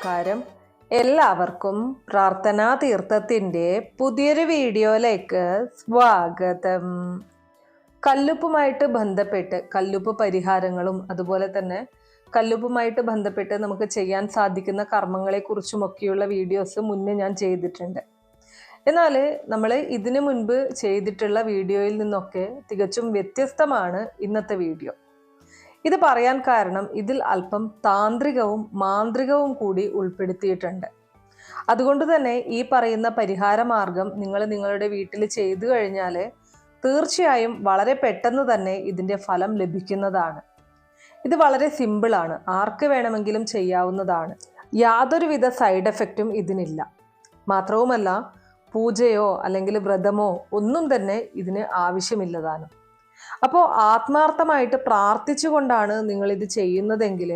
നമസ്കാരം. എല്ലാവർക്കും പ്രാർത്ഥനാ തീർത്ഥത്തിന്റെ പുതിയൊരു വീഡിയോയിലേക്ക് സ്വാഗതം. കല്ലുപ്പുമായിട്ട് ബന്ധപ്പെട്ട് കല്ലുപ്പ് പരിഹാരങ്ങളും അതുപോലെ തന്നെ കല്ലുപ്പുമായിട്ട് ബന്ധപ്പെട്ട് നമുക്ക് ചെയ്യാൻ സാധിക്കുന്ന കർമ്മങ്ങളെക്കുറിച്ചുമൊക്കെയുള്ള വീഡിയോസ് മുന്നേ ഞാൻ ചെയ്തിട്ടുണ്ട്. എന്നാൽ നമ്മൾ ഇതിനു മുൻപ് ചെയ്തിട്ടുള്ള വീഡിയോയിൽ നിന്നൊക്കെ തികച്ചും വ്യത്യസ്തമാണ് ഇന്നത്തെ വീഡിയോ. ഇത് പറയാൻ കാരണം ഇതിൽ അല്പം താന്ത്രികവും മാന്ത്രികവും കൂടി ഉൾപ്പെടുത്തിയിട്ടുണ്ട്. അതുകൊണ്ട് തന്നെ ഈ പറയുന്ന പരിഹാരമാർഗം നിങ്ങൾ നിങ്ങളുടെ വീട്ടിൽ ചെയ്തു കഴിഞ്ഞാൽ തീർച്ചയായും വളരെ പെട്ടെന്ന് തന്നെ ഇതിന്റെ ഫലം ലഭിക്കുന്നതാണ്. ഇത് വളരെ സിമ്പിളാണ് ആർക്ക് വേണമെങ്കിലും ചെയ്യാവുന്നതാണ്. യാതൊരുവിധ സൈഡ് എഫക്റ്റും ഇതിനില്ല. മാത്രവുമല്ല പൂജയോ അല്ലെങ്കിൽ വ്രതമോ ഒന്നും തന്നെ ഇതിന് ആവശ്യമില്ലതാനും അപ്പോൾ ആത്മാർത്ഥമായിട്ട് പ്രാർത്ഥിച്ചുകൊണ്ടാണ് നിങ്ങളിത് ചെയ്യുന്നതെങ്കിൽ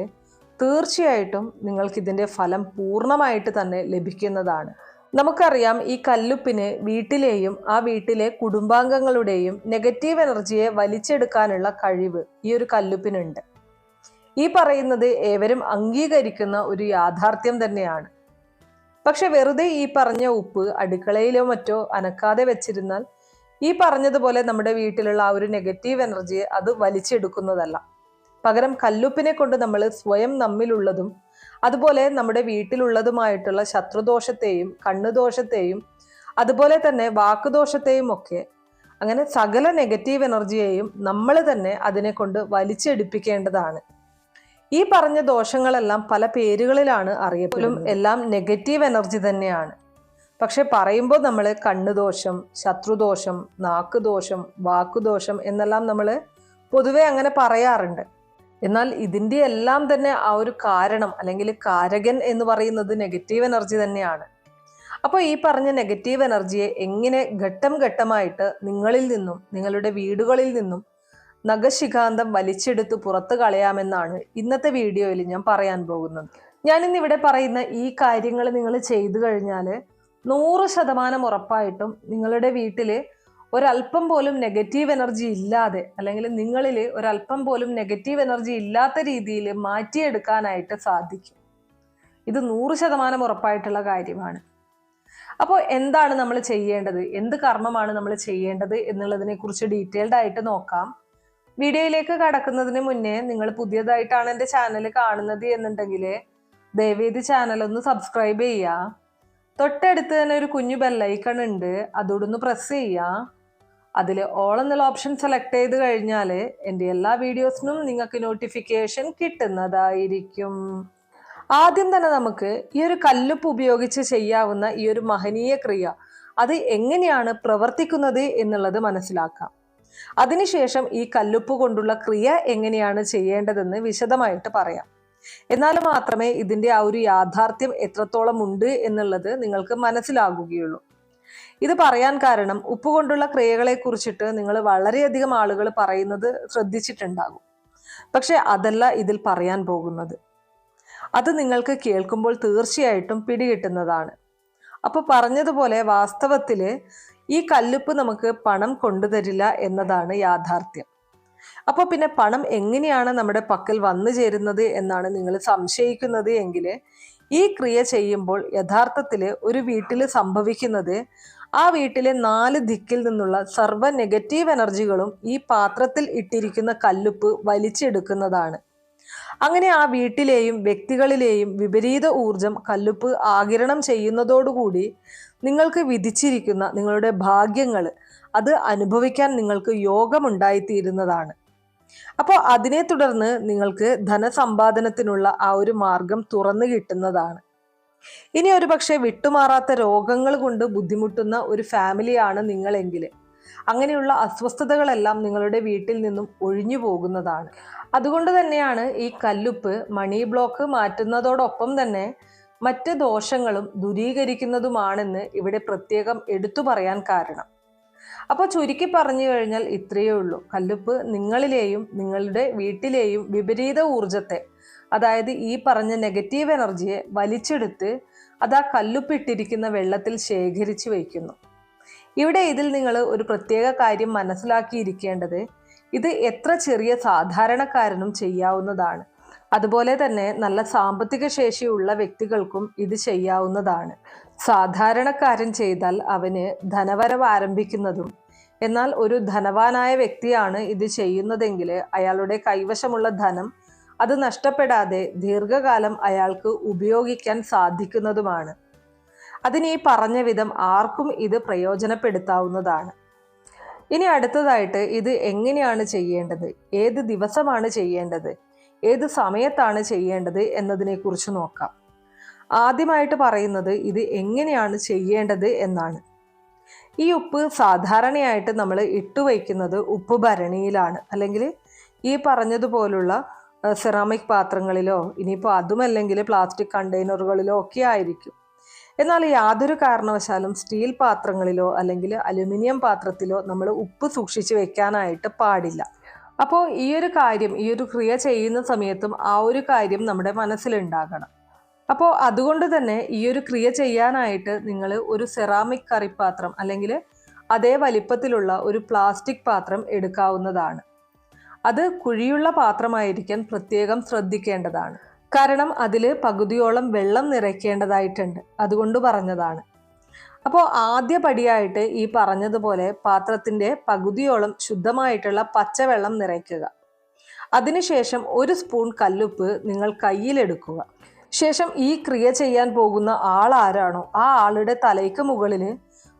തീർച്ചയായിട്ടും നിങ്ങൾക്കിതിന്റെ ഫലം പൂർണമായിട്ട് തന്നെ ലഭിക്കുന്നതാണ്. നമുക്കറിയാം ഈ കല്ലുപ്പിന് വീട്ടിലെയും ആ വീട്ടിലെ കുടുംബാംഗങ്ങളുടെയും നെഗറ്റീവ് എനർജിയെ വലിച്ചെടുക്കാനുള്ള കഴിവ് ഈ ഒരു കല്ലുപ്പിനുണ്ട്. ഈ പറയുന്നത് ഏവരും അംഗീകരിക്കുന്ന ഒരു യാഥാർത്ഥ്യം തന്നെയാണ്. പക്ഷെ വെറുതെ ഈ പറഞ്ഞ ഉപ്പ് അടുക്കളയിലോ മറ്റോ അനക്കാതെ വെച്ചിരുന്നാൽ ഈ പറഞ്ഞതുപോലെ നമ്മുടെ വീട്ടിലുള്ള ആ ഒരു നെഗറ്റീവ് എനർജിയെ അത് വലിച്ചെടുക്കുന്നതല്ല. പകരം കല്ലുപ്പിനെ കൊണ്ട് നമ്മൾ സ്വയം നമ്മിലുള്ളതും അതുപോലെ നമ്മുടെ വീട്ടിലുള്ളതുമായിട്ടുള്ള ശത്രുദോഷത്തെയും കണ്ണുദോഷത്തെയും അതുപോലെ തന്നെ വാക്കുദോഷത്തെയും ഒക്കെ അങ്ങനെ സകല നെഗറ്റീവ് എനർജിയെയും നമ്മൾ തന്നെ അതിനെ കൊണ്ട് വലിച്ചെടുപ്പിക്കേണ്ടതാണ്. ഈ പറഞ്ഞ ദോഷങ്ങളെല്ലാം പല പേരുകളിലാണ് അറിയപ്പെടും എല്ലാം നെഗറ്റീവ് എനർജി തന്നെയാണ്. പക്ഷെ പറയുമ്പോൾ നമ്മൾ കണ്ണുദോഷം ശത്രുദോഷം നാക്കുദോഷം വാക്കുദോഷം എന്നെല്ലാം നമ്മൾ പൊതുവെ അങ്ങനെ പറയാറുണ്ട്. എന്നാൽ ഇതിന്റെ എല്ലാം തന്നെ ആ ഒരു കാരണം അല്ലെങ്കിൽ കാരകൻ എന്ന് പറയുന്നത് നെഗറ്റീവ് എനർജി തന്നെയാണ്. അപ്പോൾ ഈ പറഞ്ഞ നെഗറ്റീവ് എനർജിയെ എങ്ങനെ ഘട്ടം ഘട്ടമായിട്ട് നിങ്ങളിൽ നിന്നും നിങ്ങളുടെ വീടുകളിൽ നിന്നും നഖശിഖാന്തം വലിച്ചെടുത്ത് പുറത്തു കളയാമെന്നാണ് ഇന്നത്തെ വീഡിയോയിൽ ഞാൻ പറയാൻ പോകുന്നത്. ഇവിടെ പറയുന്ന ഈ കാര്യങ്ങൾ നിങ്ങൾ ചെയ്തു കഴിഞ്ഞാൽ നൂറ് ശതമാനം ഉറപ്പായിട്ടും നിങ്ങളുടെ വീട്ടിൽ ഒരല്പം പോലും നെഗറ്റീവ് എനർജി ഇല്ലാതെ അല്ലെങ്കിൽ നിങ്ങളിൽ ഒരല്പം പോലും നെഗറ്റീവ് എനർജി ഇല്ലാത്ത രീതിയിൽ മാറ്റിയെടുക്കാനായിട്ട് സാധിക്കും. ഇത് നൂറ് ശതമാനം ഉറപ്പായിട്ടുള്ള കാര്യമാണ്. അപ്പോൾ എന്താണ് നമ്മൾ ചെയ്യേണ്ടത്? എന്ത് കർമ്മമാണ് നമ്മൾ ചെയ്യേണ്ടത് എന്നുള്ളതിനെ കുറിച്ച് ഡീറ്റെയിൽഡ് ആയിട്ട് നോക്കാം. വീഡിയോയിലേക്ക് കടക്കുന്നതിന് മുന്നേ നിങ്ങൾ പുതിയതായിട്ടാണ് എന്റെ ചാനൽ കാണുന്നത് എന്നുണ്ടെങ്കിൽ ദയവേദി ചാനൽ ഒന്ന് സബ്സ്ക്രൈബ് ചെയ്യുക. തൊട്ടടുത്ത് തന്നെ ഒരു കുഞ്ഞു ബെല്ലൈക്കൺ ഉണ്ട്. അതോടൊന്ന് പ്രസ് ചെയ്യുക അതിൽ ഓൾ എന്നുള്ള ഓപ്ഷൻ സെലക്ട് ചെയ്ത് കഴിഞ്ഞാൽ എന്റെ എല്ലാ വീഡിയോസിനും നിങ്ങൾക്ക് നോട്ടിഫിക്കേഷൻ കിട്ടുന്നതായിരിക്കും. ആദ്യം തന്നെ നമുക്ക് ഈ ഒരു കല്ലുപ്പ് ഉപയോഗിച്ച് ചെയ്യാവുന്ന ഈ ഒരു മഹനീയ ക്രിയ അത് എങ്ങനെയാണ് പ്രവർത്തിക്കുന്നത് എന്നുള്ളത് മനസ്സിലാക്കാം. അതിനുശേഷം ഈ കല്ലുപ്പ് കൊണ്ടുള്ള ക്രിയ എങ്ങനെയാണ് ചെയ്യേണ്ടതെന്ന് വിശദമായിട്ട് പറയാം. എന്നാൽ മാത്രമേ ഇതിന്റെ ആ ഒരു യാഥാർത്ഥ്യം എത്രത്തോളം ഉണ്ട് എന്നുള്ളത് നിങ്ങൾക്ക് മനസ്സിലാകുകയുള്ളൂ. ഇത് പറയാൻ കാരണം ഉപ്പ് കൊണ്ടുള്ള ക്രിയകളെ കുറിച്ചിട്ട് നിങ്ങൾ വളരെയധികം ആളുകൾ പറയുന്നത് ശ്രദ്ധിച്ചിട്ടുണ്ടാകും. പക്ഷെ അതല്ല ഇതിൽ പറയാൻ പോകുന്നത്. അത് നിങ്ങൾക്ക് കേൾക്കുമ്പോൾ തീർച്ചയായിട്ടും പിടികിട്ടുന്നതാണ്. അപ്പോൾ പറഞ്ഞതുപോലെ വാസ്തവത്തിൽ ഈ കല്ലുപ്പ് നമുക്ക് പണം കൊണ്ടുതരില്ല എന്നതാണ് യാഥാർത്ഥ്യം. അപ്പോൾ പിന്നെ പണം എങ്ങനെയാണ് നമ്മുടെ പക്കൽ വന്നു ചേരുന്നത് എന്നാണ് നിങ്ങൾ സംശയിക്കുന്നത് എങ്കിൽ ഈ ക്രിയ ചെയ്യുമ്പോൾ യഥാർത്ഥത്തിൽ ഒരു വീട്ടിൽ സംഭവിക്കുന്നത് ആ വീട്ടിലെ നാല് ദിക്കിൽ നിന്നുള്ള സർവ നെഗറ്റീവ് എനർജികളും ഈ പാത്രത്തിൽ ഇട്ടിരിക്കുന്ന കല്ലുപ്പ് വലിച്ചെടുക്കുന്നതാണ്. അങ്ങനെ ആ വീട്ടിലെയും വ്യക്തികളിലെയും വിപരീത ഊർജം കല്ലുപ്പ് ആകിരണം ചെയ്യുന്നതോടുകൂടി നിങ്ങൾക്ക് വിധിച്ചിരിക്കുന്ന നിങ്ങളുടെ ഭാഗ്യങ്ങൾ അത് അനുഭവിക്കാൻ നിങ്ങൾക്ക് യോഗമുണ്ടായിത്തീരുന്നതാണ്. അപ്പോൾ അതിനെ തുടർന്ന് നിങ്ങൾക്ക് ധനസമ്പാദനത്തിനുള്ള ആ ഒരു മാർഗം തുറന്നു കിട്ടുന്നതാണ്. ഇനി ഒരു പക്ഷേ വിട്ടുമാറാത്ത രോഗങ്ങൾ കൊണ്ട് ബുദ്ധിമുട്ടുന്ന ഒരു ഫാമിലിയാണ് നിങ്ങളെങ്കിൽ അങ്ങനെയുള്ള അസ്വസ്ഥതകളെല്ലാം നിങ്ങളുടെ വീട്ടിൽ നിന്നും ഒഴിഞ്ഞു പോകുന്നതാണ്. അതുകൊണ്ട് തന്നെയാണ് ഈ കല്ലുപ്പ് മണി ബ്ലോക്ക് മാറ്റുന്നതോടൊപ്പം തന്നെ മറ്റ് ദോഷങ്ങളും ദുരീകരിക്കുന്നതുമാണെന്ന് ഇവിടെ പ്രത്യേകം എടുത്തു പറയാൻ കാരണം. അപ്പോൾ ചുരുക്കി പറഞ്ഞു കഴിഞ്ഞാൽ ഇത്രയേ ഉള്ളൂ. കല്ലുപ്പ് നിങ്ങളിലെയും നിങ്ങളുടെ വീട്ടിലെയും വിപരീത ഊർജത്തെ അതായത് ഈ പറഞ്ഞ നെഗറ്റീവ് എനർജിയെ വലിച്ചെടുത്ത് അത് ആ കല്ലുപ്പിട്ടിരിക്കുന്ന വെള്ളത്തിൽ ശേഖരിച്ചു വയ്ക്കുന്നു. ഇവിടെ ഇതിൽ നിങ്ങൾ ഒരു പ്രത്യേക കാര്യം മനസ്സിലാക്കിയിരിക്കേണ്ടത് ഇത് എത്ര ചെറിയ സാധാരണക്കാരനും ചെയ്യാവുന്നതാണ്. അതുപോലെ തന്നെ നല്ല സാമ്പത്തിക ശേഷിയുള്ള വ്യക്തികൾക്കും ഇത് ചെയ്യാവുന്നതാണ്. സാധാരണക്കാരൻ ചെയ്താൽ അവന് ധനവരവ് ആരംഭിക്കുന്നതും എന്നാൽ ഒരു ധനവാനായ വ്യക്തിയാണ് ഇത് ചെയ്യുന്നതെങ്കിൽ അയാളുടെ കൈവശമുള്ള ധനം അത് നഷ്ടപ്പെടാതെ ദീർഘകാലം അയാൾക്ക് ഉപയോഗിക്കാൻ സാധിക്കുന്നതുമാണ്. അതിന് ഈ പറഞ്ഞ വിധം ആർക്കും ഇത് പ്രയോജനപ്പെടുത്താവുന്നതാണ്. ഇനി അടുത്തതായിട്ട് ഇത് എങ്ങനെയാണ് ചെയ്യേണ്ടത്? ഏത് ദിവസമാണ് ചെയ്യേണ്ടത്? ഏത് സമയത്താണ് ചെയ്യേണ്ടത് എന്നതിനെക്കുറിച്ച് നോക്കാം. ആദ്യമായിട്ട് പറയുന്നത് ഇത് എങ്ങനെയാണ് ചെയ്യേണ്ടത് എന്നാണ്. ഈ ഉപ്പ് സാധാരണയായിട്ട് നമ്മൾ ഇട്ടുവയ്ക്കുന്നത് ഉപ്പ് ഭരണിയിലാണ്. അല്ലെങ്കിൽ ഈ പറഞ്ഞതുപോലുള്ള സെറാമിക് പാത്രങ്ങളിലോ ഇനിയിപ്പോൾ അതുമല്ലെങ്കിൽ പ്ലാസ്റ്റിക് കണ്ടെയ്നറുകളിലോ ഒക്കെ ആയിരിക്കും. എന്നാൽ യാതൊരു കാരണവശാലും സ്റ്റീൽ പാത്രങ്ങളിലോ അല്ലെങ്കിൽ അലുമിനിയം പാത്രത്തിലോ നമ്മൾ ഉപ്പ് സൂക്ഷിച്ച് വെക്കാനായിട്ട് പാടില്ല. അപ്പോൾ ഈ ഒരു കാര്യം ഈ ഒരു ക്രിയ ചെയ്യുന്ന സമയത്തും ആ ഒരു കാര്യം നമ്മുടെ മനസ്സിലുണ്ടാകണം. അപ്പോൾ അതുകൊണ്ട് തന്നെ ഈ ഒരു ക്രിയ ചെയ്യാനായിട്ട് നിങ്ങൾ ഒരു സെറാമിക് കറിപ്പാത്രം അല്ലെങ്കിൽ അതേ വലിപ്പത്തിലുള്ള ഒരു പ്ലാസ്റ്റിക് പാത്രം എടുക്കാവുന്നതാണ്. അത് കുഴിയുള്ള പാത്രമായിരിക്കാൻ പ്രത്യേകം ശ്രദ്ധിക്കേണ്ടതാണ്. കാരണം അതിൽ പകുതിയോളം വെള്ളം നിറയ്ക്കേണ്ടതായിട്ടുണ്ട്. അതുകൊണ്ട് പറഞ്ഞതാണ്. അപ്പോൾ ആദ്യ പടിയായിട്ട് ഈ പറഞ്ഞതുപോലെ പാത്രത്തിന്റെ പകുതിയോളം ശുദ്ധമായിട്ടുള്ള പച്ചവെള്ളം നിറയ്ക്കുക. അതിനുശേഷം ഒരു സ്പൂൺ കല്ലുപ്പ് നിങ്ങൾ കയ്യിലെടുക്കുക. ശേഷം ഈ ക്രിയ ചെയ്യാൻ പോകുന്ന ആൾ ആരാണോ ആ ആളുടെ തലയ്ക്ക് മുകളിൽ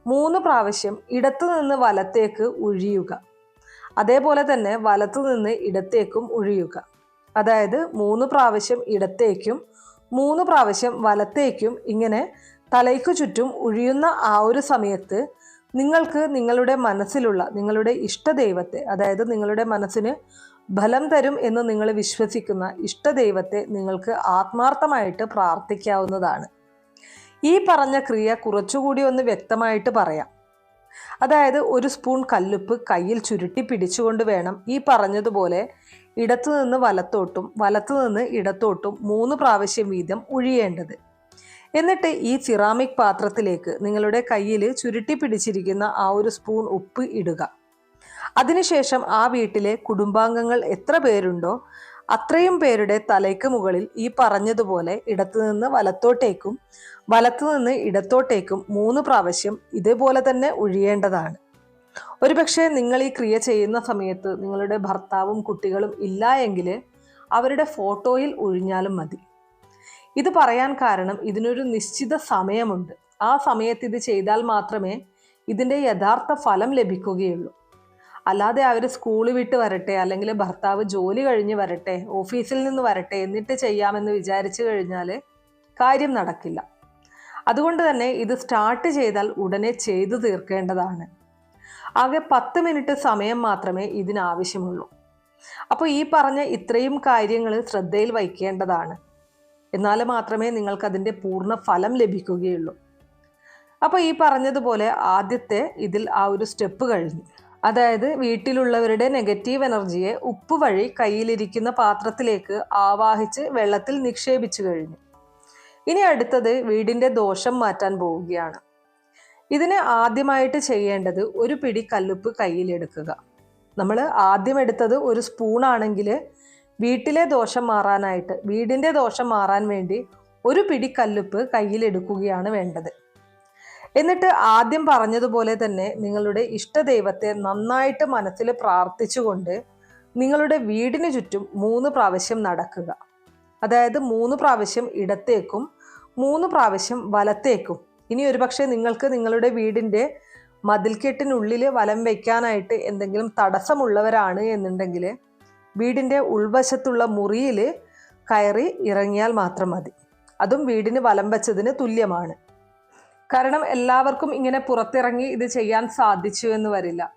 മൂന്ന് പ്രാവശ്യം ഇടത്തു നിന്ന് വലത്തേക്ക് ഒഴിയുക അതേപോലെ തന്നെ വലത്തു നിന്ന് ഇടത്തേക്കും ഒഴിയുക അതായത് മൂന്ന് പ്രാവശ്യം ഇടത്തേക്കും മൂന്ന് പ്രാവശ്യം വലത്തേക്കും ഇങ്ങനെ തലയ്ക്ക് ചുറ്റും ഒഴിയുന്ന ആ ഒരു സമയത്ത് നിങ്ങൾക്ക് നിങ്ങളുടെ മനസ്സിലുള്ള നിങ്ങളുടെ ഇഷ്ടദൈവത്തെ അതായത് നിങ്ങളുടെ മനസ്സിന് ഫലം തരും എന്ന് നിങ്ങൾ വിശ്വസിക്കുന്ന ഇഷ്ടദൈവത്തെ നിങ്ങൾക്ക് ആത്മാർത്ഥമായിട്ട് പ്രാർത്ഥിക്കാവുന്നതാണ്. ഈ പറഞ്ഞ ക്രിയ കുറച്ചുകൂടി ഒന്ന് വ്യക്തമായിട്ട് പറയാം. അതായത് ഒരു സ്പൂൺ കല്ലുപ്പ് കയ്യിൽ ചുരുട്ടി പിടിച്ചുകൊണ്ട് വേണം ഈ പറഞ്ഞതുപോലെ ഇടത്തുനിന്ന് വലത്തോട്ടും വലത്തുനിന്ന് ഇടത്തോട്ടും മൂന്ന് പ്രാവശ്യം വീതം ഒഴിയേണ്ടത് എന്നിട്ട് ഈ സിറാമിക് പാത്രത്തിലേക്ക് നിങ്ങളുടെ കയ്യിൽ ചുരുട്ടി പിടിച്ചിരിക്കുന്ന ആ ഒരു സ്പൂൺ ഉപ്പ് ഇടുക. അതിനുശേഷം ആ വീട്ടിലെ കുടുംബാംഗങ്ങൾ എത്ര പേരുണ്ടോ അത്രയും പേരുടെ തലയ്ക്ക് മുകളിൽ ഈ പറഞ്ഞതുപോലെ ഇടത്തുനിന്ന് വലത്തോട്ടേക്കും വലത്തു നിന്ന് ഇടത്തോട്ടേക്കും മൂന്ന് പ്രാവശ്യം ഇതേപോലെ തന്നെ ഒഴിയേണ്ടതാണ്. ഒരുപക്ഷെ നിങ്ങൾ ഈ ക്രിയ ചെയ്യുന്ന സമയത്ത് നിങ്ങളുടെ ഭർത്താവും കുട്ടികളും ഇല്ല എങ്കിൽ അവരുടെ ഫോട്ടോയിൽ ഒഴിഞ്ഞാലും മതി. ഇത് പറയാൻ കാരണം ഇതിനൊരു നിശ്ചിത സമയമുണ്ട്. ആ സമയത്ത് ഇത് ചെയ്താൽ മാത്രമേ ഇതിന്റെ യഥാർത്ഥ ഫലം ലഭിക്കുകയുള്ളൂ. അല്ലാതെ അവർ സ്കൂൾ വിട്ട് വരട്ടെ അല്ലെങ്കിൽ ഭർത്താവ് ജോലി കഴിഞ്ഞ് വരട്ടെ ഓഫീസിൽ നിന്ന് വരട്ടെ എന്നിട്ട് ചെയ്യാമെന്ന് വിചാരിച്ചു കഴിഞ്ഞാൽ കാര്യം നടക്കില്ല. അതുകൊണ്ട് തന്നെ ഇത് സ്റ്റാർട്ട് ചെയ്താൽ ഉടനെ ചെയ്തു തീർക്കേണ്ടതാണ്. ആകെ പത്ത് മിനിറ്റ് സമയം മാത്രമേ ഇതിനാവശ്യമുള്ളൂ. അപ്പോൾ ഈ പറഞ്ഞ ഇത്രയും കാര്യങ്ങൾ ശ്രദ്ധയിൽ വയ്ക്കേണ്ടതാണ്. എന്നാൽ മാത്രമേ നിങ്ങൾക്ക് അതിന്റെ പൂർണ ഫലം ലഭിക്കുകയുള്ളൂ. അപ്പോൾ ഈ പറഞ്ഞതുപോലെ ആദ്യത്തെ ഇതിൽ ആ ഒരു സ്റ്റെപ്പ് കഴിഞ്ഞു. അതായത് വീട്ടിലുള്ളവരുടെ നെഗറ്റീവ് എനർജിയെ ഉപ്പ് വഴി കയ്യിലിരിക്കുന്ന പാത്രത്തിലേക്ക് ആവാഹിച്ച് വെള്ളത്തിൽ നിക്ഷേപിച്ചു കഴിഞ്ഞു. ഇനി അടുത്തത് വീടിന്റെ ദോഷം മാറ്റാൻ പോവുകയാണ്. ഇതിന് ആദ്യമായിട്ട് ചെയ്യേണ്ടത് ഒരു പിടി കല്ലുപ്പ് കയ്യിലെടുക്കുക. നമ്മൾ ആദ്യം എടുത്തത് ഒരു സ്പൂണാണെങ്കിൽ വീട്ടിലെ ദോഷം മാറാനായിട്ട് വീടിന്റെ ദോഷം മാറാൻ വേണ്ടി ഒരു പിടി കല്ലുപ്പ് കയ്യിലെടുക്കുകയാണ് വേണ്ടത്. എന്നിട്ട് ആദ്യം പറഞ്ഞതുപോലെ തന്നെ നിങ്ങളുടെ ഇഷ്ടദൈവത്തെ നന്നായിട്ട് മനസ്സിൽ പ്രാർത്ഥിച്ചുകൊണ്ട് നിങ്ങളുടെ വീടിന് ചുറ്റും മൂന്ന് പ്രാവശ്യം നടക്കുക. അതായത് മൂന്ന് പ്രാവശ്യം ഇടത്തേക്കും മൂന്ന് പ്രാവശ്യം വലത്തേക്കും. ഇനി ഒരുപക്ഷെ നിങ്ങൾക്ക് നിങ്ങളുടെ വീടിന്റെ മതിൽക്കെട്ടിനുള്ളിൽ വലം വയ്ക്കാനായിട്ട് എന്തെങ്കിലും തടസ്സമുള്ളവരാണ് എന്നുണ്ടെങ്കിൽ വീടിന്റെ ഉൾവശത്തുള്ള മുറിയിൽ കയറി ഇറങ്ങിയാൽ മാത്രം മതി. അതും വീടിന് വലം വെച്ചതിന് തുല്യമാണ്. കാരണം എല്ലാവർക്കും ഇങ്ങനെ പുറത്തിറങ്ങി ഇത് ചെയ്യാൻ സാധിച്ചു എന്ന് വരില്ല.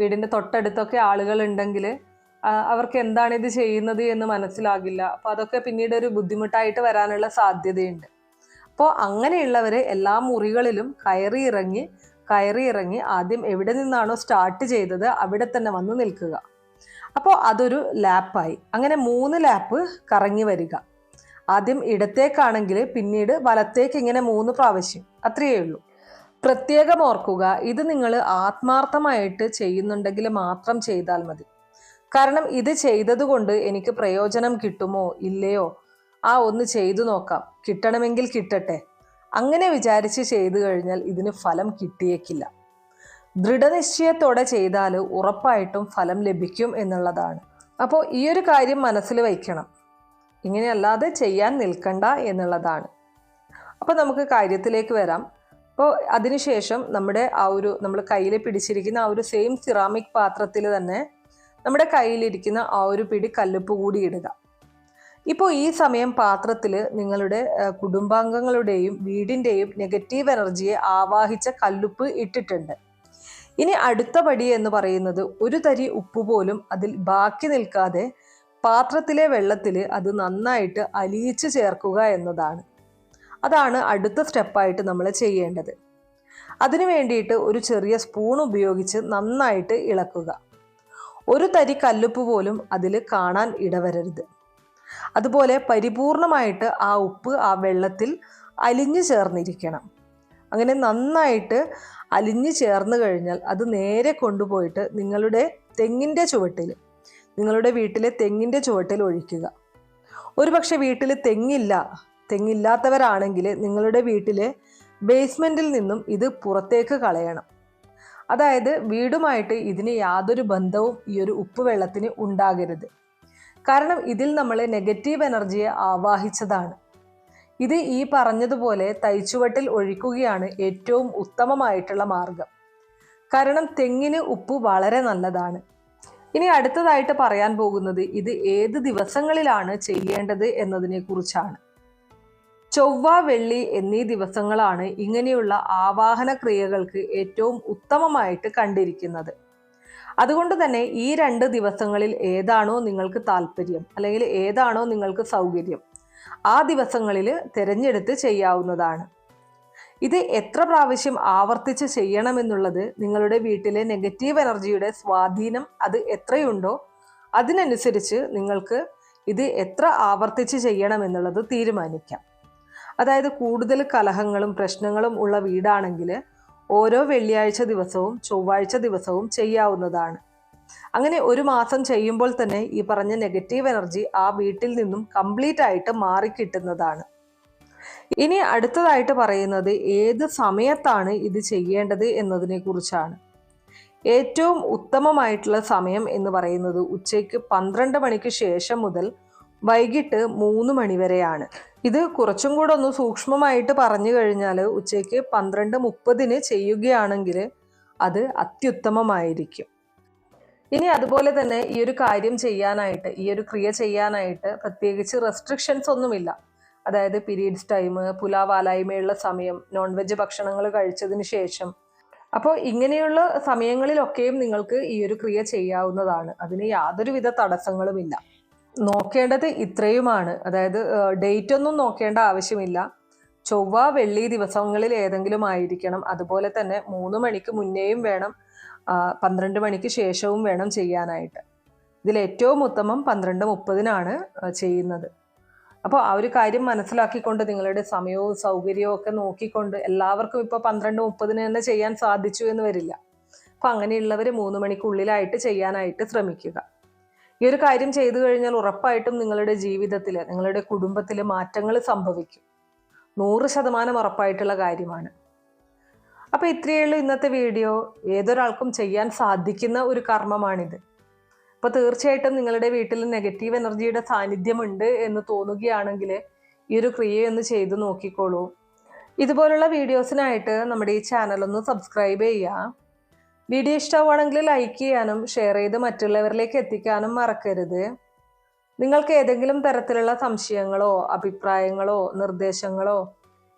വീടിന്റെ തൊട്ടടുത്തൊക്കെ ആളുകൾ ഉണ്ടെങ്കിൽ അവർക്ക് എന്താണ് ഇത് ചെയ്യുന്നത് എന്ന് മനസ്സിലാകില്ല. അപ്പോൾ അതൊക്കെ പിന്നീട് ഒരു ബുദ്ധിമുട്ടായിട്ട് വരാനുള്ള സാധ്യതയുണ്ട്. അപ്പോൾ അങ്ങനെയുള്ളവർ എല്ലാ മുറികളിലും കയറി ഇറങ്ങി കയറി ഇറങ്ങി ആദ്യം എവിടെ നിന്നാണോ സ്റ്റാർട്ട് ചെയ്തത് അവിടെ തന്നെ വന്ന് നിൽക്കുക. അപ്പോൾ അതൊരു ലാപ്പായി. അങ്ങനെ മൂന്ന് ലാപ്പ് കറങ്ങി വരിക. ആദ്യം ഇടത്തേക്കാണെങ്കിൽ പിന്നീട് വലത്തേക്ക് ഇങ്ങനെ മൂന്ന് പ്രാവശ്യം. അത്രയേ ഉള്ളൂ. പ്രത്യേകം ഓർക്കുക ഇത് നിങ്ങൾ ആത്മാർത്ഥമായിട്ട് ചെയ്യുന്നുണ്ടെങ്കിൽ മാത്രം ചെയ്താൽ മതി. കാരണം ഇത് ചെയ്തതുകൊണ്ട് എനിക്ക് പ്രയോജനം കിട്ടുമോ? ഇല്ലയോ? ആ ഒന്ന് ചെയ്തു നോക്കാം. കിട്ടണമെങ്കിൽ കിട്ടട്ടെ. അങ്ങനെ വിചാരിച്ച് ചെയ്തു കഴിഞ്ഞാൽ ഇതിന് ഫലം കിട്ടിയേക്കില്ല. ദൃഢനിശ്ചയത്തോടെ ചെയ്താൽ ഉറപ്പായിട്ടും ഫലം ലഭിക്കും എന്നുള്ളതാണ്. അപ്പോൾ ഈ ഒരു കാര്യം മനസ്സിൽ വയ്ക്കണം. ഇങ്ങനെയല്ലാതെ ചെയ്യാൻ നിൽക്കണ്ട എന്നുള്ളതാണ്. അപ്പോൾ നമുക്ക് കാര്യത്തിലേക്ക് വരാം. അപ്പോൾ അതിനുശേഷം നമ്മുടെ ആ ഒരു നമ്മൾ കയ്യിൽ പിടിച്ചിരിക്കുന്ന ആ ഒരു സെയിം സിറാമിക് പാത്രത്തിൽ തന്നെ നമ്മുടെ കയ്യിലിരിക്കുന്ന ആ ഒരു പിടി കല്ലുപ്പ് കൂടി ഇടുക. ഇപ്പോൾ ഈ സമയം പാത്രത്തിൽ നിങ്ങളുടെ കുടുംബാംഗങ്ങളുടെയും വീടിന്റെയും നെഗറ്റീവ് എനർജിയെ ആവാഹിച്ച കല്ലുപ്പ് ഇട്ടിട്ടുണ്ട്. ഇനി അടുത്ത പടി എന്ന് പറയുന്നത് ഒരു തരി ഉപ്പ് പോലും അതിൽ ബാക്കി നിൽക്കാതെ പാത്രത്തിലെ വെള്ളത്തിൽ അത് നന്നായിട്ട് അലിയിച്ച് ചേർക്കുക എന്നതാണ്. അതാണ് അടുത്ത സ്റ്റെപ്പായിട്ട് നമ്മൾ ചെയ്യേണ്ടത്. അതിനു വേണ്ടിയിട്ട് ഒരു ചെറിയ സ്പൂൺ ഉപയോഗിച്ച് നന്നായിട്ട് ഇളക്കുക. ഒരു തരി കല്ലുപ്പ് പോലും അതിൽ കാണാൻ ഇടവരരുത്. അതുപോലെ പരിപൂർണമായിട്ട് ആ ഉപ്പ് ആ വെള്ളത്തിൽ അലിഞ്ഞു ചേർന്നിരിക്കണം. അങ്ങനെ നന്നായിട്ട് അലിഞ്ഞു ചേർന്ന് കഴിഞ്ഞാൽ അത് നേരെ കൊണ്ടുപോയിട്ട് നിങ്ങളുടെ തെങ്ങിന്റെ ചുവട്ടിൽ നിങ്ങളുടെ വീട്ടിലെ തെങ്ങിന്റെ ചുവട്ടിൽ ഒഴിക്കുക. ഒരുപക്ഷെ വീട്ടിൽ തെങ്ങില്ല തെങ്ങില്ലാത്തവരാണെങ്കിൽ നിങ്ങളുടെ വീട്ടിലെ ബേസ്മെന്റിൽ നിന്നും ഇത് പുറത്തേക്ക് കളയണം. അതായത് വീടുമായിട്ട് ഇതിന് യാതൊരു ബന്ധവും ഈ ഒരു ഉപ്പ് വെള്ളത്തിന് ഉണ്ടാകരുത്. കാരണം ഇതിൽ നമ്മളെ നെഗറ്റീവ് എനർജിയെ ആവാഹിച്ചതാണ്. ഇത് ഈ പറഞ്ഞതുപോലെ തൈച്ചുവട്ടിൽ ഒഴിക്കുകയാണ് ഏറ്റവും ഉത്തമമായിട്ടുള്ള മാർഗം. കാരണം തെങ്ങിന് ഉപ്പ് വളരെ നല്ലതാണ്. ഇനി അടുത്തതായിട്ട് പറയാൻ പോകുന്നത് ഇത് ഏത് ദിവസങ്ങളിലാണ് ചെയ്യേണ്ടത് എന്നതിനെ കുറിച്ചാണ്. ചൊവ്വ വെള്ളി എന്നീ ദിവസങ്ങളാണ് ഇങ്ങനെയുള്ള ആവാഹന ക്രിയകൾക്ക് ഏറ്റവും ഉത്തമമായിട്ട് കണ്ടിരിക്കുന്നത്. അതുകൊണ്ട് തന്നെ ഈ രണ്ട് ദിവസങ്ങളിൽ ഏതാണോ നിങ്ങൾക്ക് താല്പര്യം അല്ലെങ്കിൽ ഏതാണോ നിങ്ങൾക്ക് സൗകര്യം. ആ ദിവസങ്ങളിൽ തിരഞ്ഞെടുത്ത് ചെയ്യാവുന്നതാണ്. ഇത് എത്ര പ്രാവശ്യം ആവർത്തിച്ച് ചെയ്യണമെന്നുള്ളത് നിങ്ങളുടെ വീട്ടിലെ നെഗറ്റീവ് എനർജിയുടെ സ്വാധീനം അത് എത്രയുണ്ടോ അതിനനുസരിച്ച് നിങ്ങൾക്ക് ഇത് എത്ര ആവർത്തിച്ച് ചെയ്യണമെന്നുള്ളത് തീരുമാനിക്കാം. അതായത് കൂടുതൽ കലഹങ്ങളും പ്രശ്നങ്ങളും ഉള്ള വീടാണെങ്കിൽ ഓരോ വെള്ളിയാഴ്ച ദിവസവും ചൊവ്വാഴ്ച ദിവസവും ചെയ്യാവുന്നതാണ്. അങ്ങനെ ഒരു മാസം ചെയ്യുമ്പോൾ തന്നെ ഈ പറഞ്ഞ നെഗറ്റീവ് എനർജി ആ വീട്ടിൽ നിന്നും കംപ്ലീറ്റ് ആയിട്ട് മാറിക്കിട്ടുന്നതാണ് ഇനി അടുത്തതായിട്ട് പറയുന്നത് ഏത് സമയത്താണ് ഇത് ചെയ്യേണ്ടത് എന്നതിനെ കുറിച്ചാണ്. ഏറ്റവും ഉത്തമമായിട്ടുള്ള സമയം എന്ന് പറയുന്നത് ഉച്ചയ്ക്ക് പന്ത്രണ്ട് മണിക്ക് ശേഷം മുതൽ വൈകിട്ട് മൂന്ന് മണി വരെയാണ്. ഇത് കുറച്ചും കൂടെ ഒന്ന് സൂക്ഷ്മമായിട്ട് പറഞ്ഞു കഴിഞ്ഞാൽ ഉച്ചയ്ക്ക് പന്ത്രണ്ട് മുപ്പതിന് ചെയ്യുകയാണെങ്കിൽ അത് അത്യുത്തമമായിരിക്കും. ഇനി അതുപോലെ തന്നെ ഈ ഒരു കാര്യം ചെയ്യാനായിട്ട് ഈ ഒരു ക്രിയ ചെയ്യാനായിട്ട് പ്രത്യേകിച്ച് റെസ്ട്രിക്ഷൻസ് ഒന്നുമില്ല. അതായത് പീരീഡ്സ് ടൈം പുലാവാലായ്മയുള്ള സമയം നോൺ വെജ് ഭക്ഷണങ്ങൾ കഴിച്ചതിന് ശേഷം. അപ്പോൾ ഇങ്ങനെയുള്ള സമയങ്ങളിലൊക്കെയും നിങ്ങൾക്ക് ഈ ഒരു ക്രിയ ചെയ്യാവുന്നതാണ്. അതിന് യാതൊരുവിധ തടസ്സങ്ങളുമില്ല. നോക്കേണ്ടത് ഇത്രയുമാണ്. അതായത് ഡേറ്റ് ഒന്നും നോക്കേണ്ട ആവശ്യമില്ല. ചൊവ്വ വെള്ളി ദിവസങ്ങളിൽ ഏതെങ്കിലും ആയിരിക്കണം അതുപോലെ തന്നെ മൂന്ന് മണിക്ക് മുന്നേയും വേണം. പന്ത്രണ്ട് മണിക്ക് ശേഷവും വേണം ചെയ്യാനായിട്ട്. ഇതിൽ ഏറ്റവും ഉത്തമം പന്ത്രണ്ട് മുപ്പതിനാണ് ചെയ്യുന്നത്. അപ്പോൾ ആ ഒരു കാര്യം മനസ്സിലാക്കിക്കൊണ്ട് നിങ്ങളുടെ സമയവും സൗകര്യവും ഒക്കെ നോക്കിക്കൊണ്ട് എല്ലാവർക്കും ഇപ്പോൾ പന്ത്രണ്ട് മുപ്പതിന് തന്നെ ചെയ്യാൻ സാധിച്ചു എന്ന് വരില്ല. അപ്പോൾ അങ്ങനെയുള്ളവർ മൂന്ന് മണിക്കുള്ളിലായിട്ട് ചെയ്യാനായിട്ട് ശ്രമിക്കുക. ഈ ഒരു കാര്യം ചെയ്തു കഴിഞ്ഞാൽ ഉറപ്പായിട്ടും നിങ്ങളുടെ ജീവിതത്തിൽ നിങ്ങളുടെ കുടുംബത്തിൽ മാറ്റങ്ങൾ സംഭവിക്കും. നൂറ് ശതമാനം ഉറപ്പായിട്ടുള്ള കാര്യമാണ്. അപ്പോൾ ഇത്രയേ ഉള്ളൂ ഇന്നത്തെ വീഡിയോ. ഏതൊരാൾക്കും ചെയ്യാൻ സാധിക്കുന്ന ഒരു കർമ്മമാണിത്. അപ്പോൾ തീർച്ചയായിട്ടും നിങ്ങളുടെ വീട്ടിൽ നെഗറ്റീവ് എനർജിയുടെ സാന്നിധ്യമുണ്ട് എന്ന് തോന്നുകയാണെങ്കിൽ ഈ ഒരു ക്രിയ ഒന്ന് ചെയ്തു നോക്കിക്കോളൂ. ഇതുപോലുള്ള വീഡിയോസിനായിട്ട് നമ്മുടെ ഈ ചാനൽ ഒന്ന് സബ്സ്ക്രൈബ് ചെയ്യുക. വീഡിയോ ഇഷ്ടമാണെങ്കിൽ ലൈക്ക് ചെയ്യാനും ഷെയർ ചെയ്ത് മറ്റുള്ളവരിലേക്ക് എത്തിക്കാനും മറക്കരുത്. നിങ്ങൾക്ക് ഏതെങ്കിലും തരത്തിലുള്ള സംശയങ്ങളോ അഭിപ്രായങ്ങളോ നിർദ്ദേശങ്ങളോ